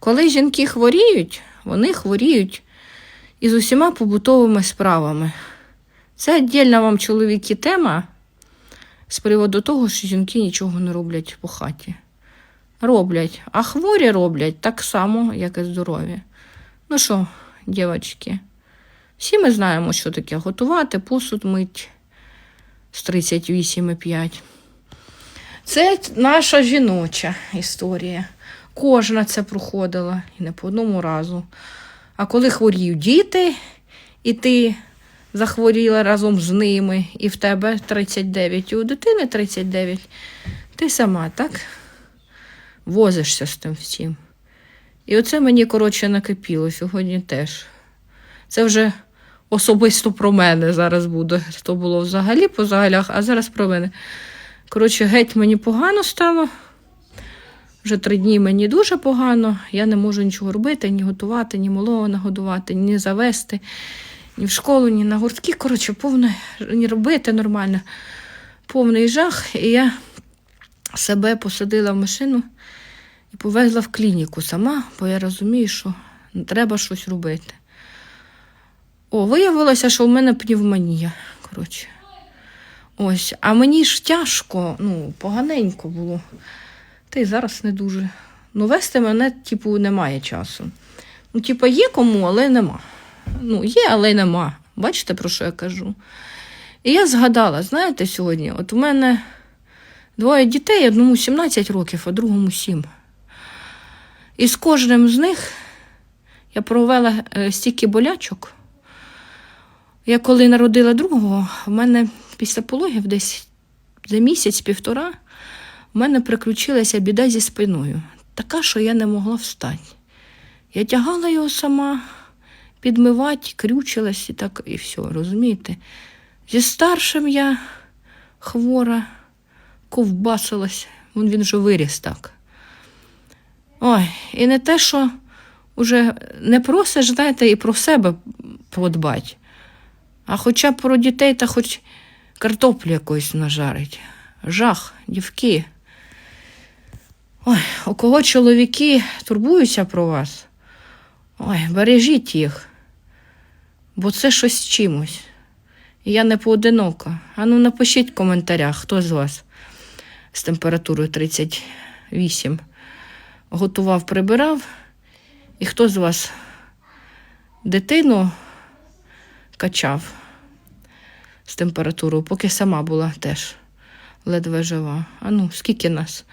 Коли жінки хворіють, вони хворіють із усіма побутовими справами. Це віддільна вам чоловіки тема з приводу того, що жінки нічого не роблять по хаті. Роблять, а хворі роблять так само, як і здорові. Ну що, дівчатки, всі ми знаємо, що таке готувати, посуд мить з 38,5. Це наша жіноча історія. Кожна це проходила і не по одному разу. А коли хворіють діти, і ти захворіла разом з ними, і в тебе 39, і у дитини 39, ти сама, так? Возишся з тим всім. І оце мені, коротше, накипіло сьогодні теж. Це вже особисто про мене зараз буде. То було взагалі по загалях, а зараз про мене. Коротше, геть мені погано стало. Вже три дні мені дуже погано. Я не можу нічого робити, ні готувати, ні малого нагодувати, ні завести, ні в школу, ні на гуртки. Коротше, повне, ні робити нормально. Повний жах. І я себе посадила в машину і повезла в клініку сама, бо я розумію, що треба щось робити. О, виявилося, що в мене пневмонія. Коротше. Ось, а мені ж тяжко, ну, поганенько було. Та й зараз не дуже. Ну, вести мене, типу, немає часу. Ну, типу, є кому, але нема. Ну, є, але нема. Бачите, про що я кажу? І я згадала, знаєте, сьогодні, от у мене двоє дітей, одному 17 років, а другому 7. І з кожним з них я провела е, стільки болячок. Я коли народила другого, в мене після пологів десь за місяць-півтора в мене приключилася біда зі спиною. Така, що я не могла встати. Я тягала його сама, підмивати, крючилась і так, і все, розумієте? Зі старшим я хвора, ковбасилась, Вон він вже виріс так. Ой, і не те, що вже не просиш, знаєте, і про себе подбати, а хоча б про дітей та хоч картоплю якоїсь нажарить. Жах, дівки. Ой, у кого чоловіки турбуються про вас? Ой, бережіть їх, бо це щось з чимось. І я не поодинока. Ану, напишіть в коментарях, хто з вас з температурою 38 готував, прибирав, і хто з вас дитину качав з температурою, поки сама була теж ледве жива. А ну, скільки нас?